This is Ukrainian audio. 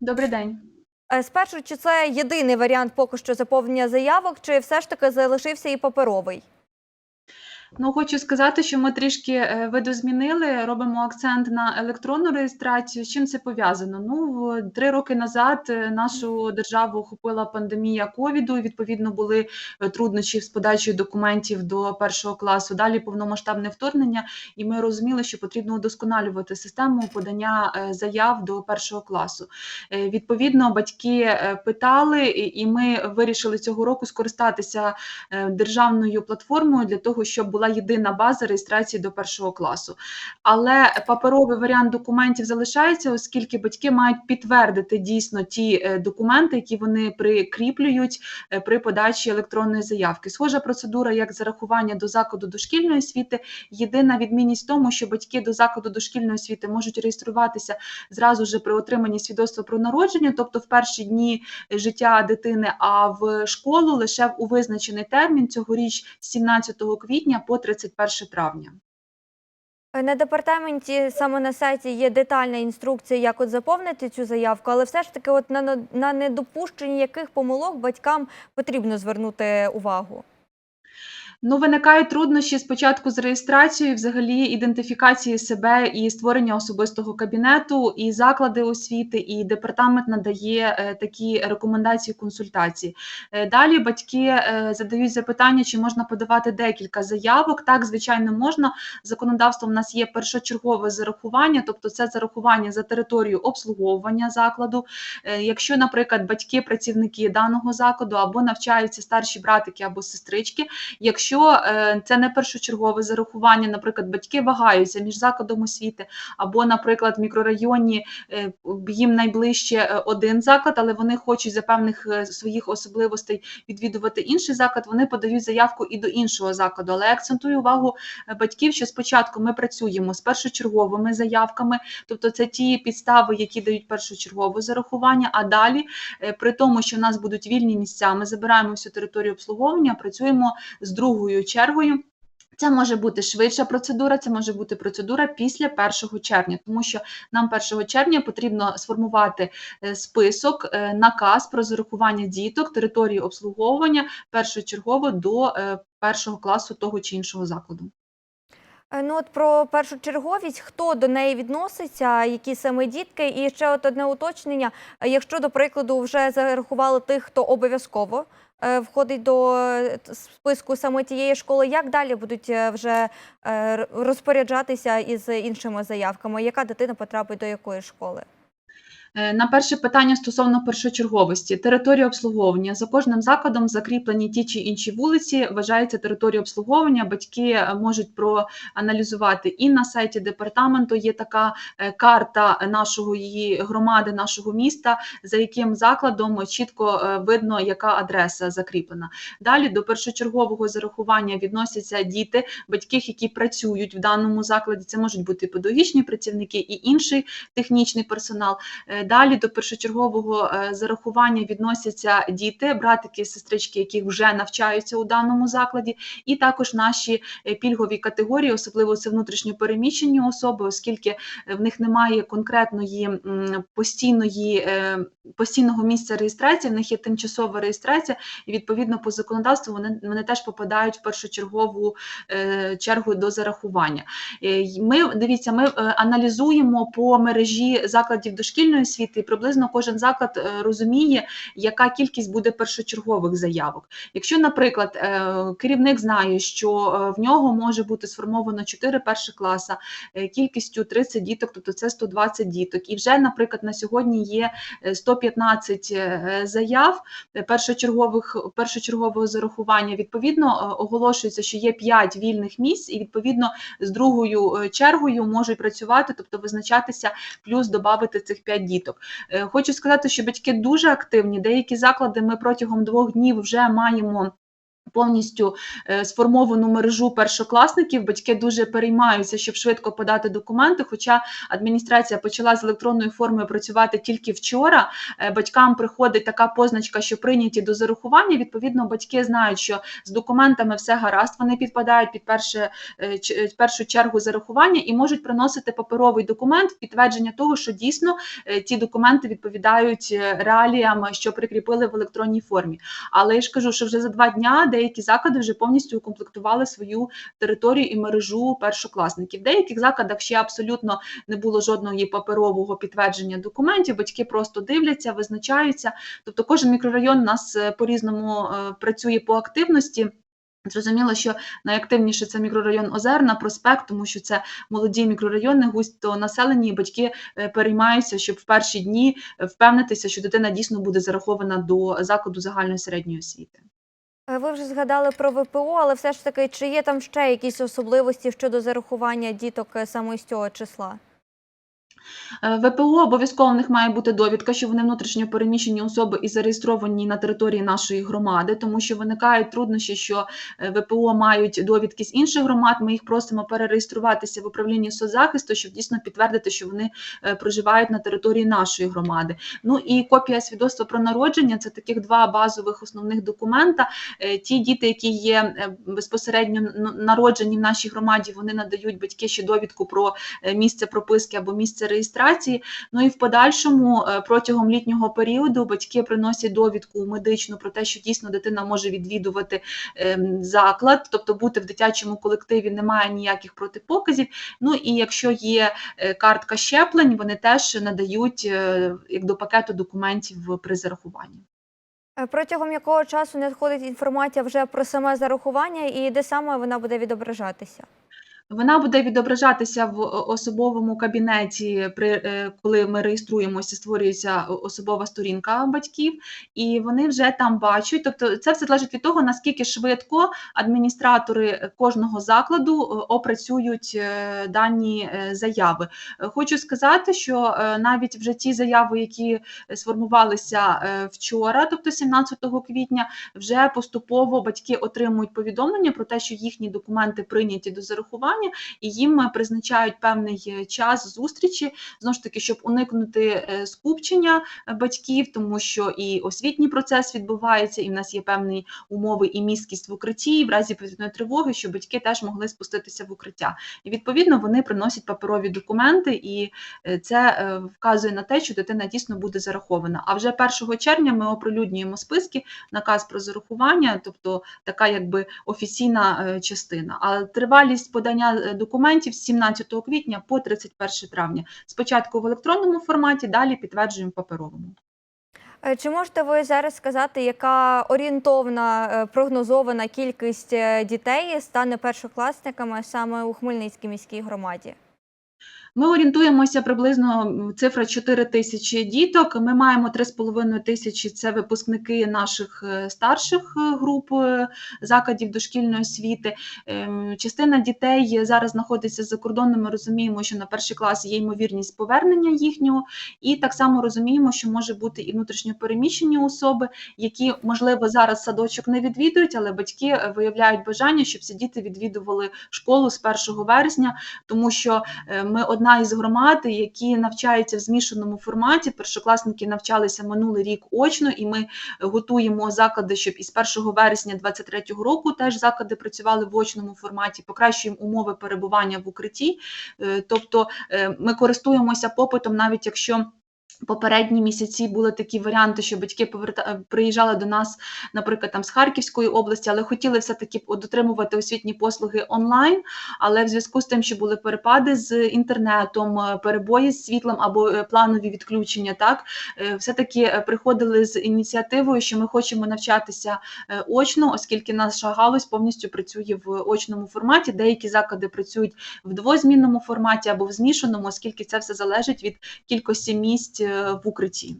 Добрий день. Е, Спершу, чи це єдиний варіант поки що заповнення заявок, чи все ж таки залишився і паперовий? Ну, хочу сказати, що ми трішки е, видозмінили, робимо акцент на електронну реєстрацію. З чим це пов'язано? Ну, три роки назад е, нашу державу охопила пандемія ковіду. Відповідно, були е, труднощі з подачею документів до першого класу. Далі повномасштабне вторгнення, і ми розуміли, що потрібно удосконалювати систему подання заяв до першого класу. Відповідно, батьки питали, і ми вирішили цього року скористатися державною платформою для того, щоб була єдина база реєстрації до першого класу. Але паперовий варіант документів залишається, оскільки батьки мають підтвердити дійсно ті е, документи, які вони прикріплюють е, при подачі електронної заявки. Схожа процедура, як зарахування до закладу дошкільної освіти. Єдина відмінність в тому, що батьки до закладу дошкільної освіти можуть реєструватися зразу ж при отриманні свідоцтва про народження, тобто в перші дні життя дитини, а в школу лише у визначений термін цьогоріч з 17 квітня по 31 травня. На департаменті саме на сайті є детальна інструкція, як от заповнити цю заявку, але все ж таки, от на- на недопущення яких помилок батькам потрібно звернути увагу. Ну, виникають труднощі спочатку з реєстрацією, взагалі ідентифікації себе і створення особистого кабінету, і заклади освіти, і департамент надає е, такі рекомендації, консультації. Е, далі батьки е, задають запитання, чи можна подавати декілька заявок. Так, звичайно, можна. Законодавством у нас є першочергове зарахування, тобто це зарахування за територію обслуговування закладу. Якщо, наприклад, батьки, працівники даного закладу або навчаються старші братики або сестрички, якщо е, це не першочергове зарахування, наприклад, батьки вагаються між закладом освіти, або, наприклад, в мікрорайоні е, їм найближче е, один заклад, але вони хочуть за певних своїх особливостей відвідувати інший заклад, вони подають заявку і до іншого закладу. Але я акцентую увагу батьків, що спочатку ми працюємо з першочерговими заявками, тобто це ті підстави, які дають першочергове зарахування. А далі, при тому, що в нас будуть вільні місця, ми забираємо всю територію обслуговування, працюємо з другою чергою. Це може бути швидша процедура, це може бути процедура після 1 червня, тому що нам 1 червня потрібно сформувати е, список, е, наказ про зарахування діток території обслуговування першочергово до е, першого класу того чи іншого закладу. Ну от про першочерговість, хто до неї відноситься, які саме дітки, і ще от одне уточнення. Якщо, до прикладу, вже зарахували тих, хто обов'язково входить до е, списку саме тієї школи, як далі будуть е, вже е, розпоряджатися із іншими заявками? Яка дитина потрапить до якої школи? Е, На перше питання стосовно першочерговості, територія обслуговування за кожним закладом закріплені ті чи інші вулиці, вважається територія обслуговування. Батьки е, можуть проаналізувати і на сайті департаменту є така е, карта нашого її громади, нашого міста, за яким закладом чітко видно, яка адреса закріплена. Далі до першочергового зарахування відносяться діти, батьки, які працюють в даному закладі. Це можуть бути педагогічні працівники і інший технічний персонал. Далі до першочергового е, зарахування відносяться діти, братики, сестрички, які вже навчаються у даному закладі, і також наші е, пільгові категорії, особливо це внутрішньопереміщені особи, оскільки е, в них немає конкретної постійної постійного місця реєстрації, в них є тимчасова реєстрація, і відповідно по законодавству вони, вони теж попадають в першочергову чергу до зарахування. Ми дивіться, ми аналізуємо по мережі закладів дошкільної освіти, і приблизно кожен заклад е, розуміє, яка кількість буде першочергових заявок. Якщо, наприклад, е, керівник знає, що е, в нього може бути сформовано 4 перших класа е, кількістю 30 діток, тобто це 120 діток, і вже, наприклад, на сьогодні є е, 115 е, заяв першочергових першочергового зарахування. Відповідно, оголошується, що є 5 вільних місць, і відповідно з другою чергою можуть працювати, тобто визначатися, плюс додати цих 5 діток. Е, Хочу сказати, що батьки дуже активні. Деякі заклади ми протягом двох днів вже маємо. Повністю е, сформовану мережу першокласників. Батьки дуже переймаються, щоб швидко подати документи. Хоча адміністрація почала з електронною формою працювати тільки вчора. Е, Батькам приходить така позначка, що прийняті до зарахування. Відповідно, батьки знають, що з документами все гаразд. Вони підпадають під перше, е, першу чергу зарахування і можуть приносити паперовий документ підтвердження того, що дійсно ті документи відповідають реаліям, що прикріпили в електронній формі. Але я ж кажу, що вже за два дня деякі заклади вже повністю укомплектували свою територію і мережу першокласників. В деяких закладах ще абсолютно не було жодного паперового підтвердження документів. Батьки просто дивляться, визначаються. Тобто, кожен мікрорайон у нас е, по-різному е, працює по активності. Зрозуміло, що найактивніше це мікрорайон Озерна, проспект, тому що це молоді мікрорайони, густо населені, і батьки е, переймаються, щоб в перші дні впевнитися, що дитина дійсно буде зарахована до закладу загальної середньої освіти. Е, Ви вже згадали про ВПО, але все ж таки, чи є там ще якісь особливості щодо зарахування діток е, саме з цього числа? Е, ВПО обов'язково в них має бути довідка, що вони внутрішньо переміщені особи і зареєстровані на території нашої громади, тому що виникають труднощі, що е, ВПО мають довідки з інших громад. Ми їх просимо перереєструватися в управлінні соцзахисту, щоб дійсно підтвердити, що вони е, проживають на території нашої громади. Ну і копія свідоцтва про народження це таких два базових основних документа. Ті діти, які є безпосередньо народжені в нашій громаді, вони надають батьки ще довідку про місце прописки або місце реєстрації. Ну і в подальшому е, протягом літнього періоду батьки приносять довідку медичну про те, що дійсно дитина може відвідувати ем, заклад, тобто бути в дитячому колективі немає ніяких протипоказів. Ну і якщо є е, картка щеплень, вони теж надають е, як до пакету документів при зарахуванні. Протягом якого часу надходить інформація вже про саме зарахування і де саме вона буде відображатися? Вона буде відображатися в особовому кабінеті, при е, коли ми реєструємося, створюється особова сторінка батьків, і вони вже там бачать. Тобто, це все залежить від того, наскільки швидко адміністратори кожного закладу е, опрацюють е, дані е, заяви. Е, Хочу сказати, що е, навіть вже ті заяви, які сформувалися е, вчора, тобто 17 квітня, вже поступово батьки отримують повідомлення про те, що їхні документи прийняті до зарахування, і їм е, призначають певний е, час зустрічі, знову ж таки, щоб уникнути е, скупчення батьків, тому що і освітній процес відбувається, і в нас є певні умови і місткість в укритті, і в разі повітряної тривоги, щоб батьки теж могли спуститися в укриття. І відповідно вони приносять паперові документи, і це вказує на те, що дитина дійсно буде зарахована. А вже 1 червня ми оприлюднюємо списки, наказ про зарахування, тобто така якби офіційна частина. А тривалість подання е, документів з 17 квітня по 31 травня. Спочатку в електронному форматі, далі підтверджуємо паперовому. Е, Чи можете ви зараз сказати, яка орієнтовна е, прогнозована кількість дітей стане першокласниками саме у Хмельницькій міській громаді? Ми орієнтуємося приблизно цифра 4 тисячі діток. Ми маємо 3,5 тисячі це випускники наших е, старших е, груп е, закладів дошкільної освіти. Ем, Частина дітей зараз знаходиться за кордоном. Ми розуміємо, що на перший клас є ймовірність повернення їхнього, і так само розуміємо, що може бути і внутрішньопереміщені особи, які можливо зараз садочок не відвідують, але батьки виявляють бажання, щоб ці діти відвідували школу з 1 вересня, тому що Ми одна із громад, які навчаються в змішаному форматі. Першокласники навчалися минулий рік очно, і ми готуємо заклади, щоб із 1 вересня 2023 року теж заклади працювали в очному форматі, покращуємо умови перебування в укритті. Е, Тобто е, ми користуємося попитом, навіть якщо. Попередні місяці були такі варіанти, що батьки поверта... приїжджали до нас, наприклад, там з Харківської області, але хотіли все-таки дотримувати освітні послуги онлайн. Але в зв'язку з тим, що були перепади з інтернетом, е, перебої з світлом або е, планові відключення, так е, все-таки е, приходили з ініціативою, що ми хочемо навчатися е, очно, оскільки наша галузь повністю працює в очному форматі. Деякі заклади працюють в двозмінному форматі або в змішаному, оскільки це все залежить від кількості місць е, в укритті.